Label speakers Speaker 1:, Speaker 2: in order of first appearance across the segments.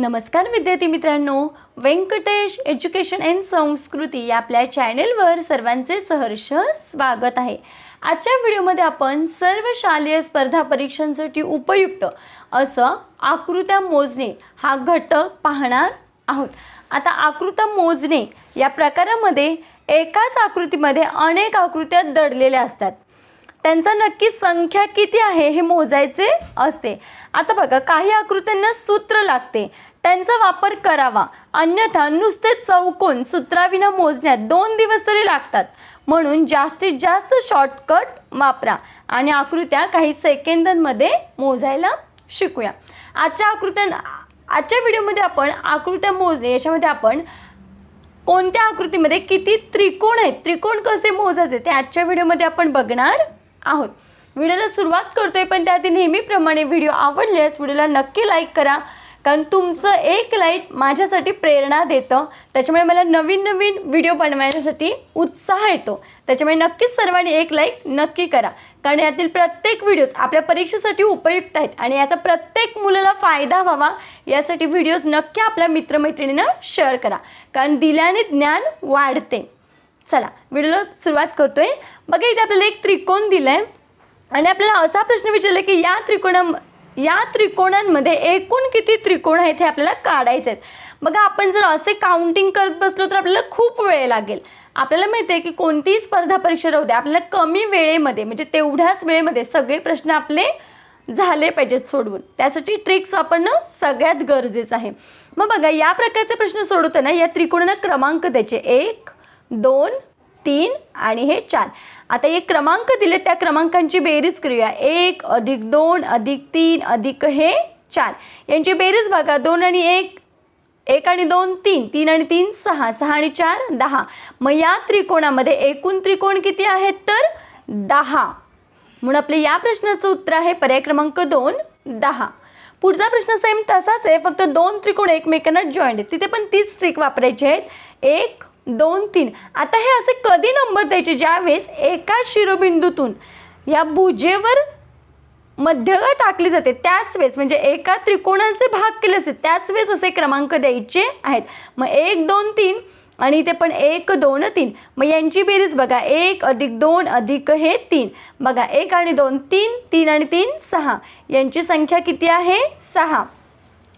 Speaker 1: नमस्कार विद्यार्थी मित्रांनो. व्यंकटेश एज्युकेशन अँड संस्कृती या आपल्या चॅनेलवर सर्वांचे सहर्ष स्वागत आहे. आजच्या व्हिडिओमध्ये आपण सर्व शालेय स्पर्धा परीक्षांसाठी उपयुक्त असं आकृत्या मोजणे हा घटक पाहणार आहोत. आता आकृत्या मोजणे या प्रकारामध्ये एकाच आकृतीमध्ये अनेक आकृत्या दडलेल्या असतात. त्यांचा नक्की संख्या किती आहे हे मोजायचे असते. आता बघा काही आकृत्यांना सूत्र लागते. त्यांचा वापर करावा. अन्यथा नुसते चौकोन सूत्राविना मोजण्यात दोन दिवस तरी लागतात. म्हणून जास्तीत जास्त शॉर्टकट वापरा. आणि आकृत्या काही सेकंदांमध्ये मोजायला शिकूया. आजच्या आकृत्या आजच्या व्हिडिओमध्ये आपण आकृत्या मोजणे याच्यामध्ये आपण कोणत्या आकृतीमध्ये किती त्रिकोण आहेत त्रिकोण कसे मोजायचे ते आजच्या व्हिडिओमध्ये आपण बघणार आहोत. व्हिडिओला सुरुवात करतोय पण त्याआधी नेहमीप्रमाणे व्हिडिओ आवडल्यास व्हिडिओला नक्की लाईक करा. कारण तुमचं एक लाईक माझ्यासाठी प्रेरणा देतं. त्याच्यामुळे मला नवीन नवीन व्हिडिओ बनवण्यासाठी उत्साह येतो. त्याच्यामुळे नक्कीच सर्वांनी एक लाईक नक्की करा. कारण यातील प्रत्येक व्हिडिओज आपल्या परीक्षेसाठी उपयुक्त आहेत आणि याचा प्रत्येक मुलाला फायदा व्हावा यासाठी व्हिडिओज नक्की आपल्या मित्रमैत्रिणींना शेअर करा. कारण दिल्याने ज्ञान वाढते. चला व्हिडिओला सुरुवात करतोय. बघा इथे आपल्याला एक त्रिकोण दिलाय. आणि आपल्याला असा प्रश्न विचारला की या त्रिकोणा या त्रिकोणांमध्ये एकूण किती त्रिकोण आहेत हे आपल्याला काढायचे आहेत बघा आपण जर असे काउंटिंग करत बसलो तर आपल्याला खूप वेळ लागेल. आपल्याला माहिती आहे की कोणतीही स्पर्धा परीक्षा राहू दे आपल्याला कमी वेळेमध्ये म्हणजे तेवढ्याच वेळेमध्ये सगळे प्रश्न आपले झाले पाहिजेत सोडवून. त्यासाठी ट्रिक्स वापरणं सगळ्यात गरजेचं आहे. मग बघा या प्रकारचे प्रश्न सोडवताना या त्रिकोणांना क्रमांक द्यायचे. एक दोन तीन आणि हे चार. आता हे क्रमांक दिले त्या क्रमांकांची बेरीज करूया. एक अधिक दोन अधिक तीन अधिक हे चार. यांची बेरीज बघा दोन आणि एक एक आणि दोन तीन. तीन आणि तीन सहा. सहा आणि चार दहा. मग या त्रिकोणामध्ये एकूण त्रिकोण किती आहेत तर दहा. म्हणून आपले या प्रश्नाचं उत्तर आहे पर्याय क्रमांक दोन दहा. पुढचा प्रश्न सेम तसाच आहे फक्त दोन त्रिकोण एकमेकांना जॉईंट आहेत. तिथे पण तीच ट्रिक वापरायची आहेत. एक दोन तीन. आता हे असे कधी नंबर द्यायचे? ज्यावेळेस एका शिरोबिंदूतून या भुजेवर मध्यगा टाकली जाते त्याच वेळेस म्हणजे एका त्रिकोणाचे भाग केले असते त्याच वेळेस असे क्रमांक द्यायचे आहेत. मग एक दोन तीन आणि इथे पण एक दोन तीन. मग यांची बेरीज बघा. एक अधिक दोन अधिक हे तीन. बघा एक आणि दोन तीन तीन आणि तीन सहा. यांची संख्या किती आहे? सहा.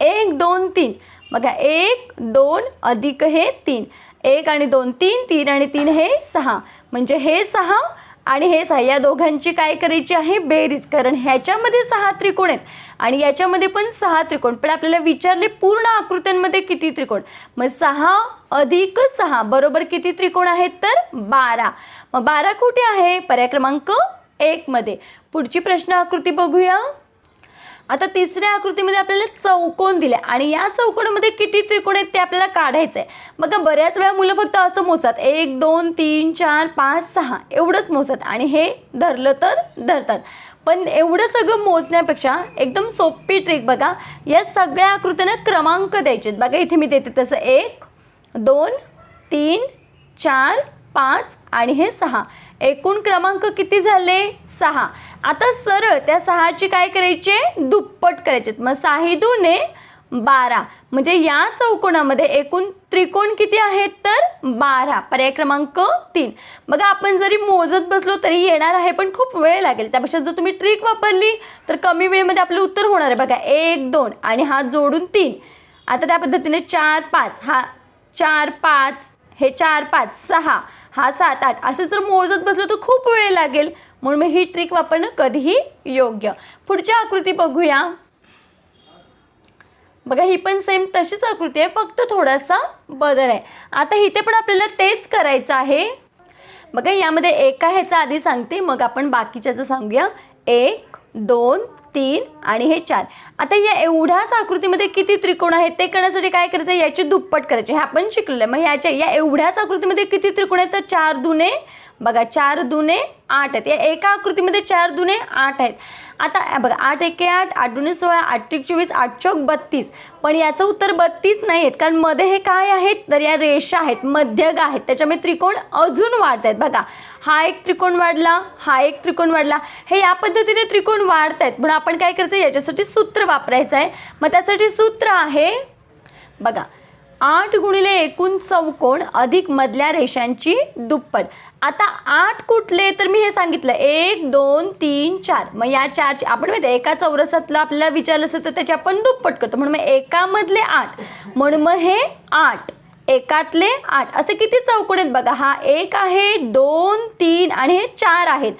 Speaker 1: एक दोन तीन. बघा एक दोन अधिक हे तीन. एक आणि दोन तीन तीन आणि तीन हे सहा. म्हणजे हे सहा आणि हे सहा. या दोघांची काय करायची आहे? बेरीज. कारण ह्याच्यामध्ये सहा त्रिकोण आहेत. आणि याच्यामध्ये पण सहा त्रिकोण. पण आपल्याला विचारले पूर्ण आकृत्यांमध्ये किती त्रिकोण? मग सहा अधिक सहा. बरोबर किती त्रिकोण आहेत? तर बारा. मग बारा कुठे आहे? पर्याय क्रमांक एकमध्ये पुढची प्रश्न आकृती बघूया. आता तिसऱ्या आकृतीमध्ये आपल्याला चौकोन दिले आणि या चौकोनामध्ये किती त्रिकोण आहेत ते आपल्याला काढायचं आहे बघा बऱ्याच वेळा मुलं फक्त असं मोजतात. एक दोन तीन चार पाच सहा. एवढंच मोजतात. आणि हे धरलं तर धरतात. पण एवढं सगळं मोजण्यापेक्षा एकदम सोपी ट्रिक बघा. या सगळ्या आकृत्यांना क्रमांक द्यायचे आहेत बघा इथे मी देते तसं. एक दोन तीन चार पाच आणि हे सहा. एकूण क्रमांक किती झाले? सहा. आता सरळ त्या सहाची काय करायचे? दुप्पट करायचे. मग साही दुने बारा. म्हणजे या चौकोनामध्ये एकूण त्रिकोण किती आहेत तर? बारा. पर्याय क्रमांक तीन. बघा आपण जरी मोजत बसलो तरी येणार आहे पण खूप वेळ लागेल. त्यापेक्षा जर तुम्ही ट्रिक वापरली तर कमी वेळेमध्ये आपलं उत्तर होणार आहे. बघा एक दोन आणि हा जोडून तीन. आता त्या पद्धतीने चार पाच. हा चार पाच हे चार पाच सहा हा सात आठ. असं जर मोजत बसलो तर खूप वेळ लागेल. म्हणून मग ही ट्रिक वापरणं कधीही योग्य. पुढची आकृती बघूया. बघा ही पण सेम तशीच आकृती आहे. फक्त थोडासा बदल आहे. आता इथे पण आपल्याला तेच करायचं आहे. बघा यामध्ये एका ह्याचा आधी सांगते. मग आपण बाकीच्याचं सांगूया. एक दोन तीन आणि हे चार. आता या एवढ्याच आकृतीमध्ये किती त्रिकोण आहेत ते करण्यासाठी काय करायचं? याची दुप्पट करायची. हे आपण शिकलेलं मग ह्याच्या या एवढ्याच आकृतीमध्ये किती त्रिकोण आहेत? तर चार दुने बघा चार दुने आठ आहेत. या एका आकृतीमध्ये चार दुने आठ आहेत. आता बघा आठ एके आठ आठ दुने सोळा आठ एक चोवीस आठ चौक बत्तीस. पण याचं उत्तर बत्तीस नाही आहेत कारण मध्ये हे काय आहेत? तर या रेषा आहेत मध्यग आहेत. त्याच्यामुळे त्रिकोण अजून वाढत आहेत बघा हा एक त्रिकोण वाढला हा एक त्रिकोण वाढला. हे या पद्धतीने त्रिकोण वाढत आहेत म्हणून आपण काय करायचं? याच्यासाठी सूत्र वापरायचं आहे मग त्यासाठी सूत्र आहे बघा आठ गुणिले एकूण चौकोन अधिक मधल्या रेषांची दुप्पट. आता आठ कुठले? तर मी हे सांगितलं. एक दोन तीन चार. मग या चारचे आपण माहिती आहे, एका चौरसातलं आपल्याला विचारलं असेल तर त्याची आपण दुप्पट करतो. म्हणून मग एकामधले आठ. म्हणून मग हे आठ. एकातले आठ. असे किती चौकोन आहेत बघा. हा एक आहे दोन तीन आणि हे चार आहेत.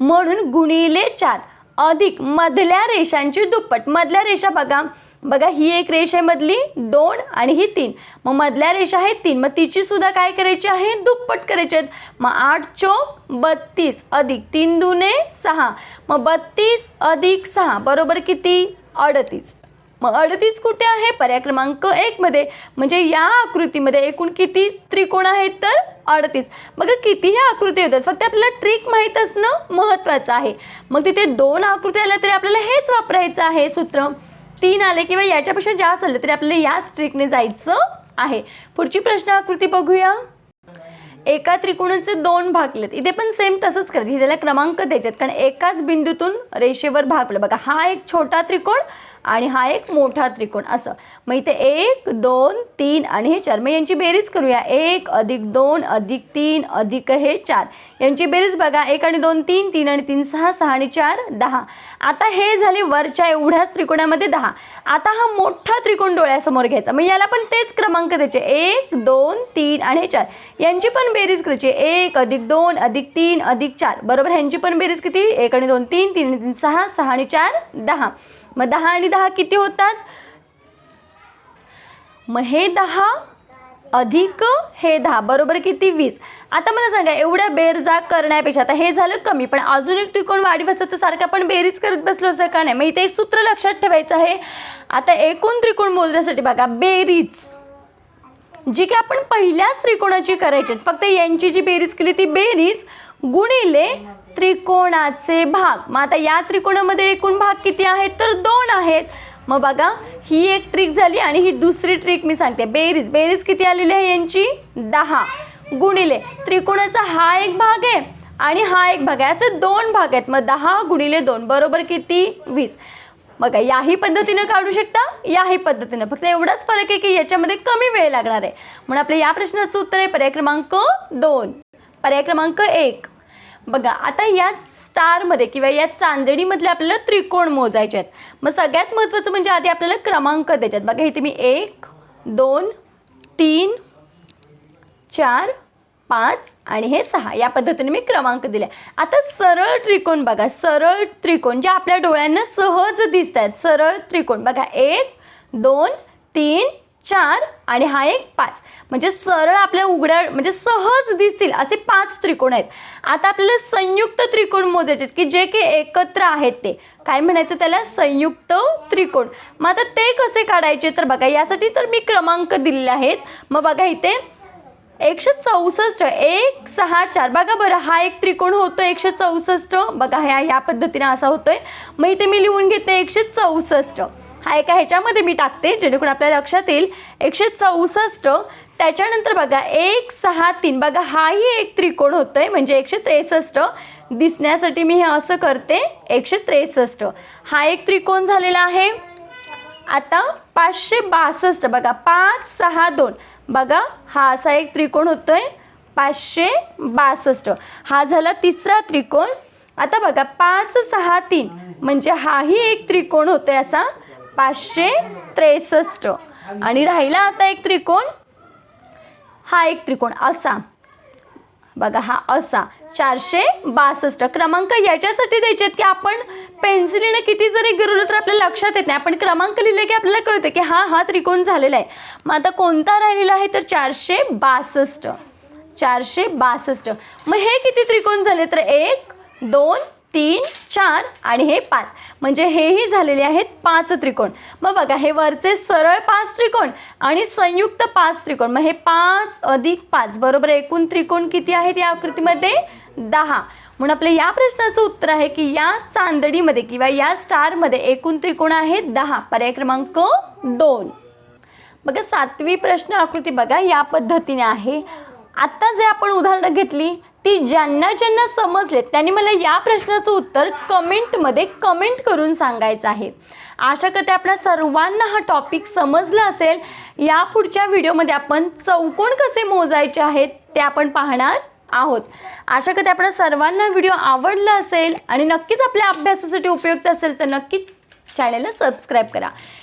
Speaker 1: म्हणून गुणिले चार. अधिक मधल्या रेषांची दुप्पट. मधल्या रेषा बघा. बघा ही एक रेष आहे मधली दोन आणि ही तीन. मग मधल्या रेषा आहेत तीन. मग तिची सुद्धा काय करायची आहे? दुप्पट करायची आहेत. मग आठ चोक बत्तीस अधिक तीन दुने सहा. मग बत्तीस अधिक सहा बरोबर किती? अडतीस. मग अडतीस कुठे आहे? पर्याय क्रमांक एकमध्ये म्हणजे या आकृतीमध्ये एकूण किती त्रिकोण आहेत तर? अडतीस. मग कितीही आकृती होतात. फक्त आपल्याला ट्रिक माहीत असणं महत्त्वाचं आहे. मग तिथे दोन आकृती आल्या तरी आपल्याला हेच वापरायचं आहे सूत्र. तीन आले किंवा याच्यापेक्षा जास्त आले तरी आपल्याला याच ट्रिकने जायचं आहे. पुढची प्रश्न आकृती बघूया. एका त्रिकोणाचे दोन भाग केलेत. इथे पण सेम तसंच करायचं त्याला क्रमांक द्यायचे कारण एकाच बिंदूतून रेषेवर भागलं बघा हा एक छोटा त्रिकोण आणि हा एक मोठा त्रिकोण. असं. मग इथे एक दोन तीन आणि हे चार. मग यांची बेरीज करूया. एक अधिक दोन अधिक तीन अधिक हे चार. यांची बेरीज बघा. एक आणि दोन तीन तीन आणि तीन सहा सहा आणि चार दहा. आता हे झाले वरच्या एवढ्याच त्रिकोणामध्ये दहा. आता हा मोठा त्रिकोण डोळ्यासमोर घ्यायचा. मग याला पण तेच क्रमांक द्यायचे. एक दोन तीन आणि चार. यांची पण बेरीज करायची. एक अधिक दोन अधिक तीन अधिक चार. बरोबर? ह्यांची पण बेरीज किती? एक आणि दोन तीन तीन आणि तीन सहा सहा आणि चार दहा. मग दहा आणि दहा किती होतात? मग हे दहा अधिक हे दहा बरोबर किती? वीस. आता मला सांगा एवढ्या बेरजा करण्यापेक्षा आता हे झालं कमी पण अजून एक त्रिकोण वाढीव असतं तर सारखं आपण बेरीज करत बसलो असं का नाही? मग इथे एक सूत्र लक्षात ठेवायचं आहे. आता एकूण त्रिकोण मोजण्यासाठी बघा बेरीज. जी की आपण पहिल्याच त्रिकोणाची करायची आहेत. फक्त यांची जी बेरीज केली ती बेरीज गुणिले त्रिकोणाचे भाग. मग आता या त्रिकोणामध्ये एकूण भाग किती आहेत? तर दोन आहेत. मग बघा ही एक ट्रिक झाली आणि ही दुसरी ट्रिक मी सांगते. बेरीज. बेरीज किती आलेली आहे यांची? दहा. गुणिले त्रिकोणाचा हा एक भाग आहे आणि हा एक भाग आहे. असे दोन भाग आहेत. मग दहा गुणिले दोन. बरोबर किती? वीस. बघा याही पद्धतीनं काढू शकता याही पद्धतीनं. फक्त एवढाच फरक आहे की याच्यामध्ये कमी वेळ लागणार आहे. म्हणून आपल्या या प्रश्नाचं उत्तर आहे पर्याय क्रमांक दोन. पर्याय क्रमांक एक. बघा आता या स्टारमध्ये किंवा या चांदणीमधले आपल्याला त्रिकोण मोजायचे आहेत. मग सगळ्यात महत्त्वाचं म्हणजे आधी आपल्याला क्रमांक द्यायचे आहेत. बघा इथे मी एक दोन तीन चार पाच आणि हे सहा. या पद्धतीने मी क्रमांक दिले. आता सरळ त्रिकोण बघा. सरळ त्रिकोण जे आपल्या डोळ्यांना सहज दिसत आहेत सरळ त्रिकोण. बघा एक दोन तीन चार आणि हा एक पाच. म्हणजे सरळ आपल्या उघड्या म्हणजे सहज दिसतील असे पाच त्रिकोण आहेत. आता आपल्याला संयुक्त त्रिकोण मोजायचे आहेत की जे की एकत्र आहेत ते. काय म्हणायचं त्याला? संयुक्त त्रिकोण. मग आता ते कसे काढायचे? तर बघा यासाठी तर मी क्रमांक दिलेले आहेत. मग बघा इथे एकशे चौसष्ट एक सहा चार. बघा बरं हा एक त्रिकोण होतो एकशे चौसष्ट. बघा ह्या ह्या पद्धतीने असा होतोय. मग इथे मी लिहून घेते एकशे चौसष्ट. हा एका ह्याच्यामध्ये मी टाकते जेणेकरून आपल्या लक्षात येईल. एकशे चौसष्ट त्याच्यानंतर बघा एक सहा तीन. बघा हाही एक त्रिकोण होतो आहे म्हणजे एकशे त्रेसष्ट. दिसण्यासाठी मी हे असं करते एकशे त्रेसष्ट. हा एक त्रिकोण झालेला आहे. आता पाचशे बासष्ट. बघा पाच सहा दोन. बघा हा असा एक त्रिकोण होतो आहे पाचशे बासष्ट. हा झाला तिसरा त्रिकोण. आता बघा पाच सहा तीन म्हणजे हाही एक त्रिकोण होतो आहे असा पाचशे त्रेसष्ट. आणि राहिला आता एक त्रिकोण. हा एक त्रिकोण असा. बघा हा असा चारशे बासष्ट क्रमांक याच्यासाठी द्यायचे आहेत की आपण पेन्सिलीनं किती जरी गिरवलं तर आपल्याला लक्षात येत नाही. आपण क्रमांक लिहिले की आपल्याला कळतं की हा हा त्रिकोण झालेला आहे. मग आता कोणता राहिलेला आहे? तर चारशे बासष्ट. चारशे बासष्ट. मग हे किती त्रिकोण झाले? तर एक दोन तीन चार आणि हे पाच. म्हणजे हेही झालेले आहेत पाच त्रिकोण. मग बघा हे वरचे सरळ पाच त्रिकोण आणि संयुक्त पाच त्रिकोण. मग हे पाच अधिक पाच बरोबर एकूण त्रिकोण किती आहेत या आकृतीमध्ये? दहा. म्हणून आपल्या या प्रश्नाचं उत्तर आहे की या चांदडीमध्ये किंवा या स्टारमध्ये एकूण त्रिकोण आहेत दहा. पर्याय क्रमांक दोन. बघा सातवी प्रश्न आकृती बघा या पद्धतीने आहे. आत्ता जे आपण उदाहरणं घेतली ती ज्यांना ज्यांना समजले त्यांनी मला या प्रश्नाचं उत्तर कमेंटमध्ये कमेंट करून सांगायचं आहे. आशा करते आपल्या सर्वांना हा टॉपिक समजला असेल. या पुढच्या व्हिडिओमध्ये आपण चौकोन कसे मोजायचे आहेत ते आपण पाहणार आहोत. आशा करते आपल्या सर्वांना व्हिडिओ आवडला असेल आणि नक्कीच आपल्या अभ्यासासाठी उपयुक्त असेल तर नक्कीच चॅनेलला सबस्क्राईब करा.